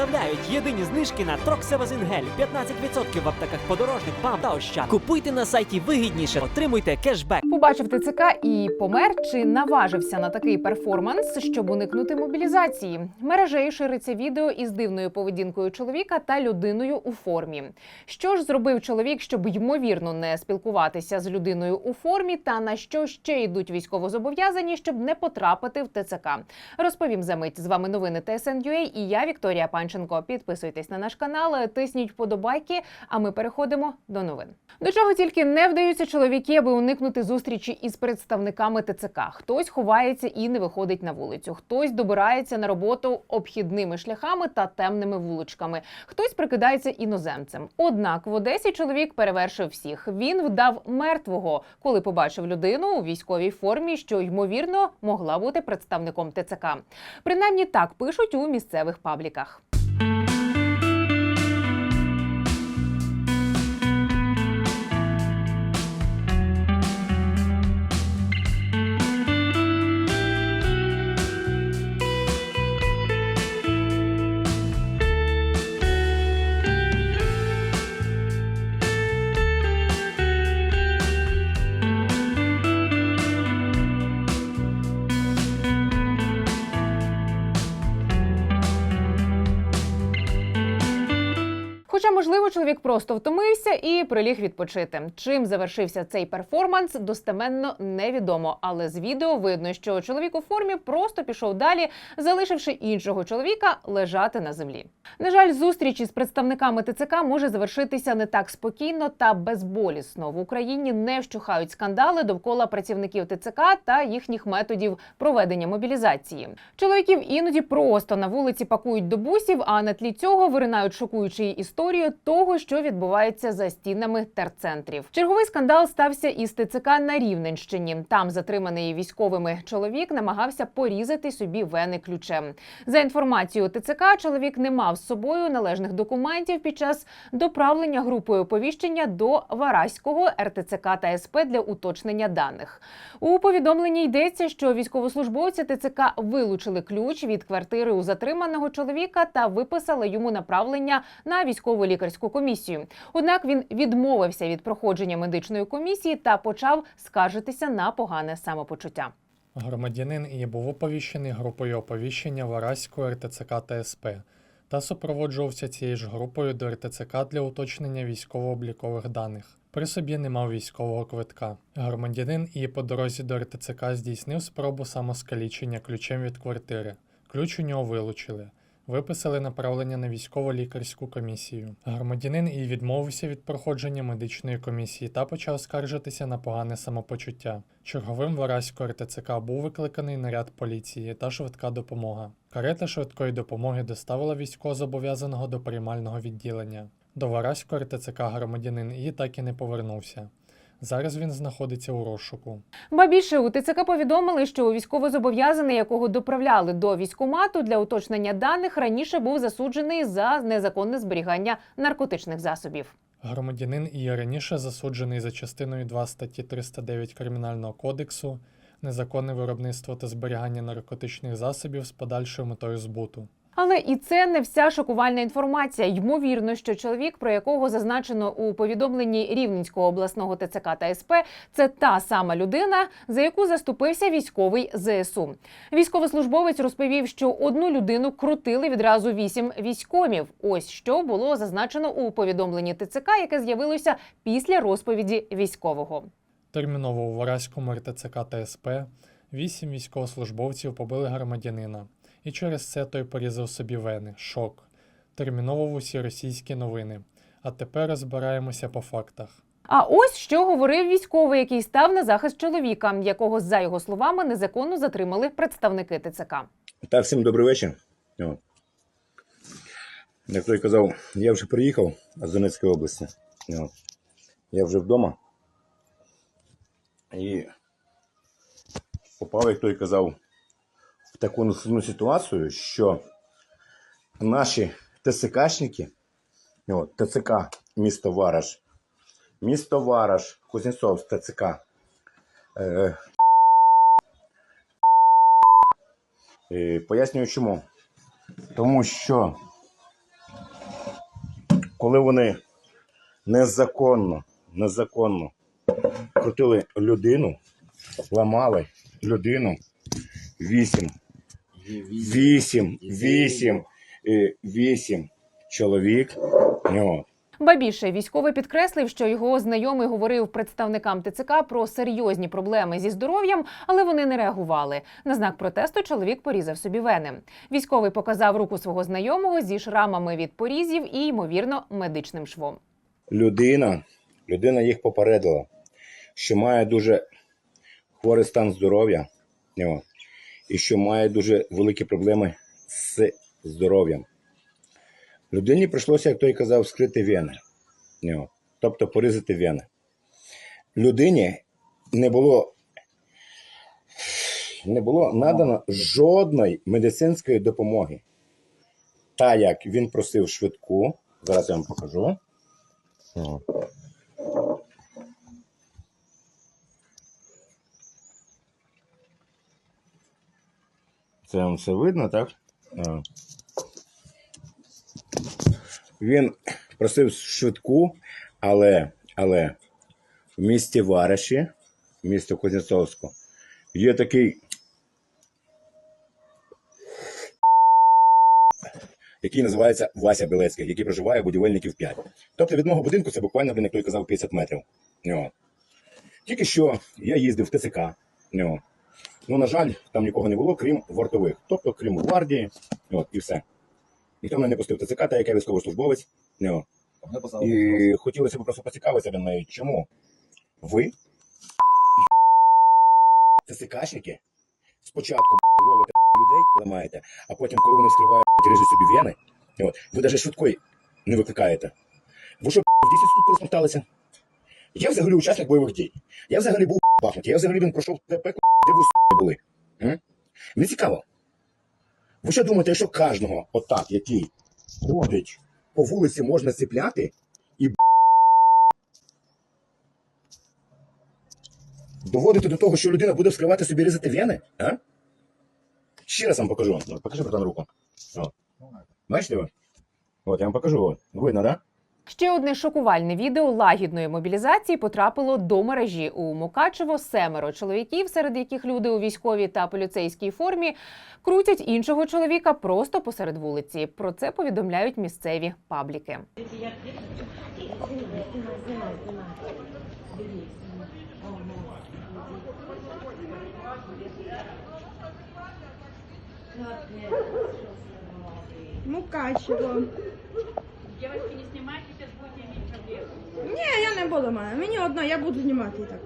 представляють єдині знижки на Троксевазингель 15% в аптеках подорожник, БАМ та Ощад. Купуйте на сайті вигідніше, отримуйте кешбек. Побачив ТЦК і помер чи наважився на такий перформанс, щоб уникнути мобілізації. Мережею шириться відео із дивною поведінкою чоловіка та людиною у формі. Що ж зробив чоловік, щоб ймовірно не спілкуватися з людиною у формі, та на що ще йдуть військовозобов'язані, щоб не потрапити в ТЦК? Розповім за мить. З вами новини ТСН.UA і я Вікторія Панченко. Підписуйтесь на наш канал, тисніть вподобайки. А ми переходимо до новин. До чого тільки не вдаються чоловіки, аби уникнути зустрічі із представниками ТЦК. Хтось ховається і не виходить на вулицю, хтось добирається на роботу обхідними шляхами та темними вуличками. Хтось прикидається іноземцем. Однак в Одесі чоловік перевершив всіх. Він вдав мертвого, коли побачив людину у військовій формі, що ймовірно могла бути представником ТЦК. Принаймні так пишуть у місцевих пабліках. Хоча, можливо, чоловік просто втомився і приліг відпочити. Чим завершився цей перформанс, достеменно невідомо. Але з відео видно, що чоловік у формі просто пішов далі, залишивши іншого чоловіка лежати на землі. На жаль, зустріч із представниками ТЦК може завершитися не так спокійно та безболісно. В Україні не вщухають скандали довкола працівників ТЦК та їхніх методів проведення мобілізації. Чоловіків іноді просто на вулиці пакують до бусів, а на тлі цього виринають шокуючі історії того, що відбувається за стінами терцентрів. Черговий скандал стався із ТЦК на Рівненщині. Там затриманий військовими чоловік намагався порізати собі вени ключем. За інформацією ТЦК, чоловік не мав з собою належних документів під час доправлення групою оповіщення до Вараського РТЦК та СП для уточнення даних. У повідомленні йдеться, що військовослужбовці ТЦК вилучили ключ від квартири у затриманого чоловіка та виписали йому направлення на військову лікарську комісію. Однак він відмовився від проходження медичної комісії та почав скаржитися на погане самопочуття. Громадянин і був оповіщений групою оповіщення Вараського РТЦК та СП та супроводжувався цією ж групою до РТЦК для уточнення військово-облікових даних. При собі не мав військового квитка. Громадянин і по дорозі до РТЦК здійснив спробу самоскалічення ключем від квартири. Ключ у нього вилучили. Виписали направлення на військово-лікарську комісію. Громадянин і відмовився від проходження медичної комісії та почав скаржитися на погане самопочуття. Черговим Вараського РТЦК був викликаний наряд поліції та швидка допомога. Карета швидкої допомоги доставила військовозобов'язаного до приймального відділення. До Вараського РТЦК громадянин і так і не повернувся. Зараз він знаходиться у розшуку. Ба більше у ТЦК повідомили, що військовозобов'язаний, якого доправляли до військомату для уточнення даних, раніше був засуджений за незаконне зберігання наркотичних засобів. Громадянин і раніше засуджений за частиною 2 статті 309 Кримінального кодексу незаконне виробництво та зберігання наркотичних засобів з подальшою метою збуту. Але і це не вся шокувальна інформація. Ймовірно, що чоловік, про якого зазначено у повідомленні Рівненського обласного ТЦК та СП, це та сама людина, за яку заступився військовий ЗСУ. Військовослужбовець розповів, що одну людину крутили відразу вісім військомів. Ось що було зазначено у повідомленні ТЦК, яке з'явилося після розповіді військового. Терміново у Вараському РТЦК та СП вісім військовослужбовців побили громадянина, і через це той порізав собі вени. Шок. Терміново в усі російські новини. А тепер розбираємося по фактах. А ось що говорив військовий, який став на захист чоловіка, якого за його словами незаконно затримали представники ТЦК. Так, всім добрий вечір. О. Як той казав, я вже приїхав з Донецької області. О. Я вже вдома. І попав, як той казав, таку ситуацію, що наші ТСКшники, о, ТЦК місто Вараш, місто Вараш, Кузнєцов ТЦК, е, Е, Пояснюю чому. Тому що коли вони незаконно, незаконно крутили людину, ламали людину вісім, вісім, вісім, е, вісім чоловік. От. Ба більше військовий підкреслив, що його знайомий говорив представникам ТЦК про серйозні проблеми зі здоров'ям, але вони не реагували. На знак протесту чоловік порізав собі вени. Військовий показав руку свого знайомого зі шрамами від порізів і, ймовірно, медичним швом. людина, людина їх попередила, що має дуже хворий стан здоров'я от, і що має дуже великі проблеми з здоров'ям. Людині прийшлося, як той казав, скрити вени, тобто порізати вени. Людині не було, не було надано жодної медицинської допомоги. Та як він просив швидку, зараз я вам покажу. Це вам все видно, так? А. Він просив швидку, але, але в місті Вараші, місто Кузнєцовську, є такий. Який називається Вася Білецький, який проживає будівельників 5. Тобто від мого будинку це буквально, блін, як той казав, 50 метрів. Тільки що я їздив в ТЦК. Ну, на жаль, там нікого не було, крім вартових. Тобто, крім гвардії, от, і все. Ніхто мене не пустив ТЦК, та як я військовослужбовець. О. І хотілося б просто поцікавитися від неї, чому ви, ТЦКшники, спочатку ловите людей, ламаєте, а потім, коли вони скривають, режуть собі вени, от, ви навіть швидкої не викликаєте. Ви що, в 10 тут просмокталися? Я взагалі учасник бойових дій. Я взагалі був в я взагалі він пройшов те пекло, де ви с*** були. М? Мені цікаво. Ви що думаєте, що кожного, отак, який ходить по вулиці, можна цепляти і доводити до того, що людина буде вскривати собі різати вени? А? Ще раз вам покажу. Покажи, братан, руку. От. Бачите ви? От, я вам покажу. Видно? Да? Ще одне шокувальне відео лагідної мобілізації потрапило до мережі у Мукачево. Семеро чоловіків, серед яких люди у військовій та поліцейській формі, крутять іншого чоловіка просто посеред вулиці. Про це повідомляють місцеві пабліки. Мукачево. Девочки, не Ні, я не буду мене. Мені одно, я буду знімати і так.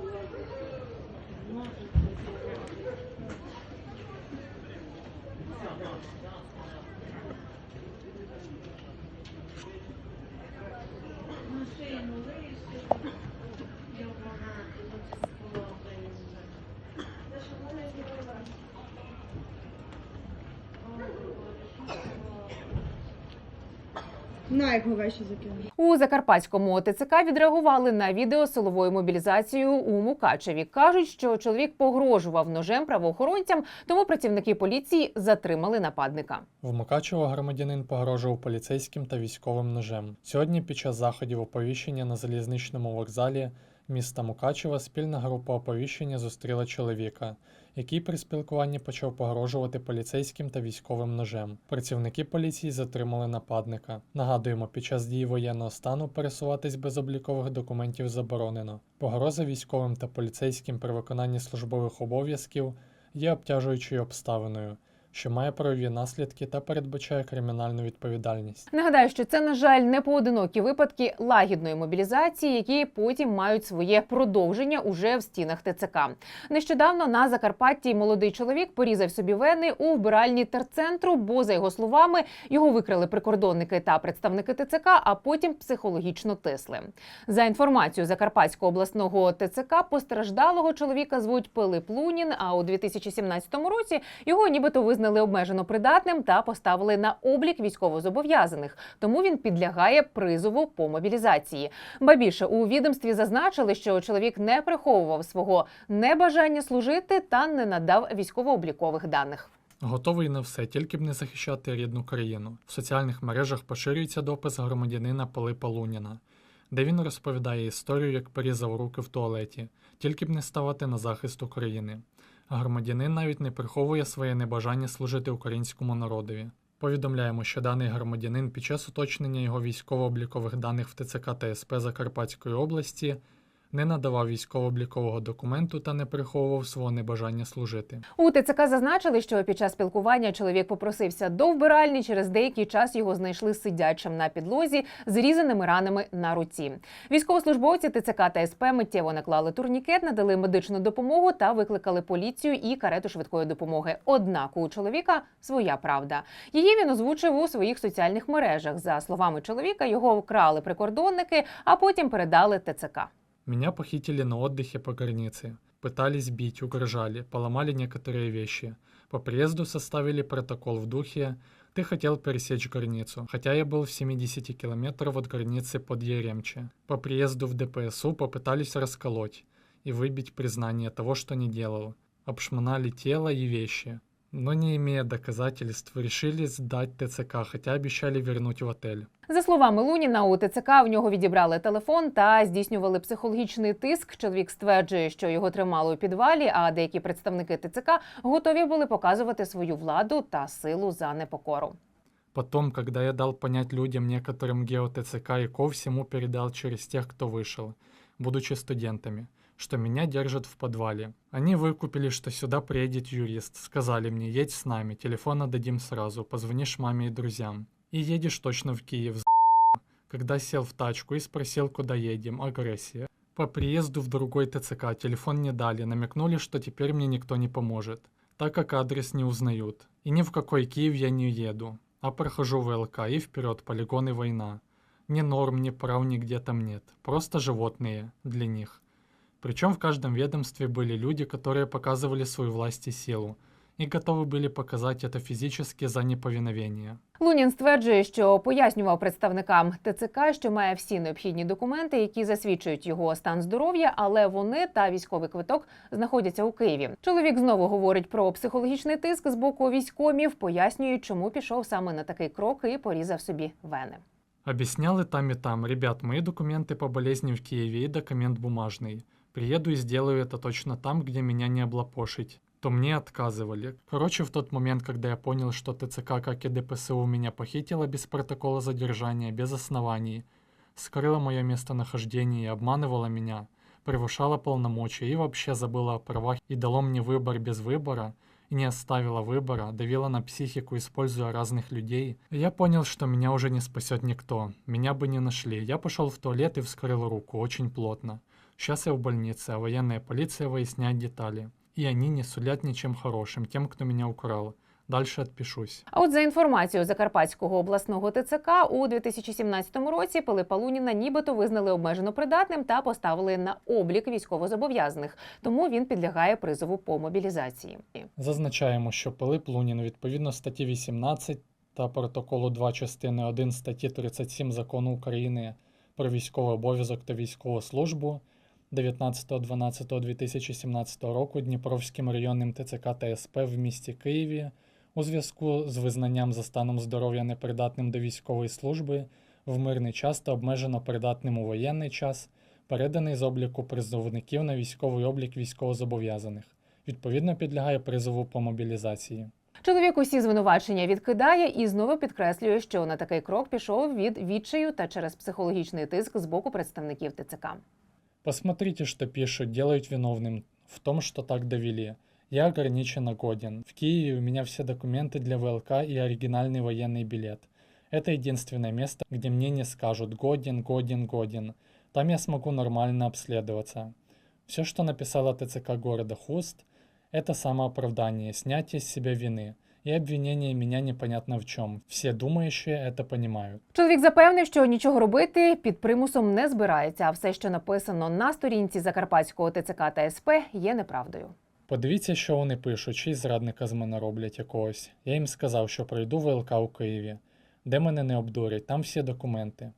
На, як гора ще закинули. У закарпатському ТЦК відреагували на відео силовою моbilізацією у Мукачеві. кажуть, що чоловік погрожував ножем правоохоронцям, тому працівники поліції затримали нападника. В Мукачево громадянин погрожував поліцейським та військовим ножем. Сьогодні під час заходів оповіщення на залізничному вокзалі міста Мукачева спільна група оповіщення зустріла чоловіка, який при спілкуванні почав погрожувати поліцейським та військовим ножем. Працівники поліції затримали нападника. Нагадуємо, під час дії воєнного стану пересуватись без облікових документів заборонено. Погроза військовим та поліцейським при виконанні службових обов'язків є обтяжуючою обставиною, що має правові наслідки та передбачає кримінальну відповідальність. Нагадаю, що це на жаль не поодинокі випадки лагідної мобілізації, які потім мають своє продовження уже в стінах ТЦК. Нещодавно на Закарпатті молодий чоловік порізав собі вени у вбиральні терцентру, бо за його словами його викрили прикордонники та представники ТЦК, а потім психологічно тисли. За інформацією Закарпатського обласного ТЦК, постраждалого чоловіка звуть Пилип Лунін. А у 2017 році його нібито визнали обмежено придатним та поставили на облік військовозобов'язаних. Тому він підлягає призову по мобілізації. Ба більше у відомстві зазначили, що чоловік не приховував свого небажання служити та не надав військово-облікових даних. Готовий на все, тільки б не захищати рідну країну. В соціальних мережах поширюється допис громадянина Пилипа Луніна, де він розповідає історію, як порізав руки в туалеті, тільки б не ставати на захист України. Громадянин навіть не приховує своє небажання служити українському народові. Повідомляємо, що даний громадянин під час уточнення його військово-облікових даних в ТЦК та СП Закарпатської області не надавав військово-облікового документу та не приховував свого небажання служити. У ТЦК зазначили, що під час спілкування чоловік попросився до вбиральні. Через деякий час його знайшли сидячим на підлозі з різаними ранами на руці. Військовослужбовці ТЦК та СП миттєво наклали турнікет, надали медичну допомогу та викликали поліцію і карету швидкої допомоги. Однак у чоловіка своя правда. Її він озвучив у своїх соціальних мережах. За словами чоловіка, його вкрали прикордонники, а потім передали ТЦК. Меня похитили на отдыхе по границе. Пытались бить, угрожали, поломали некоторые вещи. По приезду составили протокол в духе «Ты хотел пересечь границу», хотя я был в 70 километров от границы под Еремче. По приезду в ДПСУ попытались расколоть и выбить признание того, что не делал. Обшмонали тело и вещи. Но не имея доказательств, решили сдать ТЦК, хотя обещали вернуть в отель. За словами Луніна, у ТЦК в нього відібрали телефон та здійснювали психологічний тиск. Чоловік стверджує, що його тримали у підвалі, а деякі представники ТЦК готові були показувати свою владу та силу за непокору. Потом, когда я дал понять людям, некоторым гео-ТЦК и ко всему передал через тех, кто вышел, будучи студентами, что меня держат в подвале. Они выкупили, что сюда приедет юрист. Сказали мне, едь с нами, телефон отдадим сразу, позвонишь маме и друзьям. И едешь точно в Киев. Когда сел в тачку и спросил, куда едем, агрессия. По приезду в другой ТЦК телефон не дали, намекнули, что теперь мне никто не поможет, так как адрес не узнают. И ни в какой Киев я не еду, а прохожу ВЛК и вперед полигоны война. Ни норм, ни прав нигде там нет, просто животные для них. Причем в каждом ведомстве были люди, которые показывали свою власть и силу, и готовы были показать это физически за неповиновение. Лунін стверджує, що пояснював представникам ТЦК, що має всі необхідні документи, які засвідчують його стан здоров'я, але вони та військовий квиток знаходяться у Києві. Чоловік знову говорить про психологічний тиск з боку військомів, пояснює, чому пішов саме на такий крок і порізав собі вени. Объяснял и там, и там. Ребят, мои документы по болезни в Киеве и документ бумажный. Приеду и сделаю это точно там, где меня не облапошить. То мне отказывали. Короче, в тот момент, когда я понял, что ТЦК, как и ДПСУ, меня похитила без протокола задержания, без оснований, скрыла мое местонахождение и обманывала меня, превышала полномочия и вообще забыла о правах и дало мне выбор без выбора, и не оставила выбора, давила на психику, используя разных людей, я понял, что меня уже не спасет никто. Меня бы не нашли. Я пошел в туалет и вскрыл руку, очень плотно. Сейчас я в больнице, а военная полиция выясняет детали. И они не сулят ничем хорошим тем, кто меня украл. Дальше отпишусь. А от за інформацією Закарпатського обласного ТЦК у 2017 році Пилипа Луніна нібито визнали обмежено придатним та поставили на облік військовозобов'язаних, тому він підлягає призову по мобілізації. Зазначаємо, що Пилип Лунін відповідно статті 18 та протоколу 2 частини 1 статті 37 Закону України про військовий обов'язок та військову службу 19.12.2017 року Дніпровським районним ТЦК та СП в місті Києві у зв'язку з визнанням за станом здоров'я непридатним до військової служби в мирний час та обмежено придатним у воєнний час, переданий з обліку призовників на військовий облік військовозобов'язаних. Відповідно підлягає призову по мобілізації. Чоловік усі звинувачення відкидає і знову підкреслює, що на такий крок пішов від відчаю та через психологічний тиск з боку представників ТЦК. Посмотрите, что пишут, делают виновным в том, что так довели. Я ограниченно годен. В Киеве у меня все документы для ВЛК и оригинальный военный билет. Это единственное место, где мне не скажут годен, годен, годен. Там я смогу нормально обследоваться. Все, что написала ТЦК города Хуст, это самооправдание, снятие с себя вины и обвинение меня непонятно в чем. Все думающие это понимают. Чоловік запевнив, що нічого робити під примусом не збирається, а все, що написано на сторінці Закарпатського ТЦК та СП, є неправдою. Подивіться, що вони пишуть, чи зрадника з мене роблять якогось. Я їм сказав, що пройду ВЛК у Києві, де мене не обдурять, там всі документи.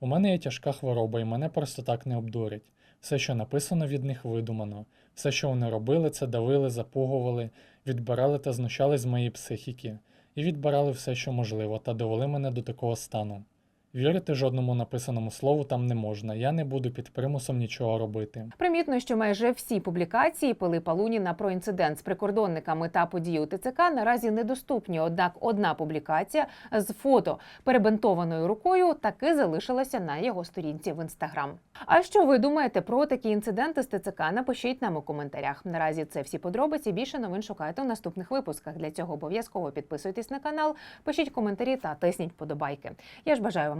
У мене є тяжка хвороба, і мене просто так не обдурять. Все, що написано від них, видумано. Все, що вони робили, це давили, запугували, відбирали та знущались з моєї психіки, і відбирали все, що можливо, та довели мене до такого стану. Вірити жодному написаному слову там не можна, я не буду під примусом нічого робити. Примітно, що майже всі публікації Пилипа Луніна про інцидент з прикордонниками та події у ТЦК наразі недоступні. Однак одна публікація з фото перебинтованою рукою таки залишилася на його сторінці в інстаграм. А що ви думаєте про такі інциденти з ТЦК? Напишіть нам у коментарях. Наразі це всі подробиці. Більше новин шукайте у наступних випусках. Для цього обов'язково підписуйтесь на канал, пишіть коментарі та тисніть вподобайки. Я ж бажаю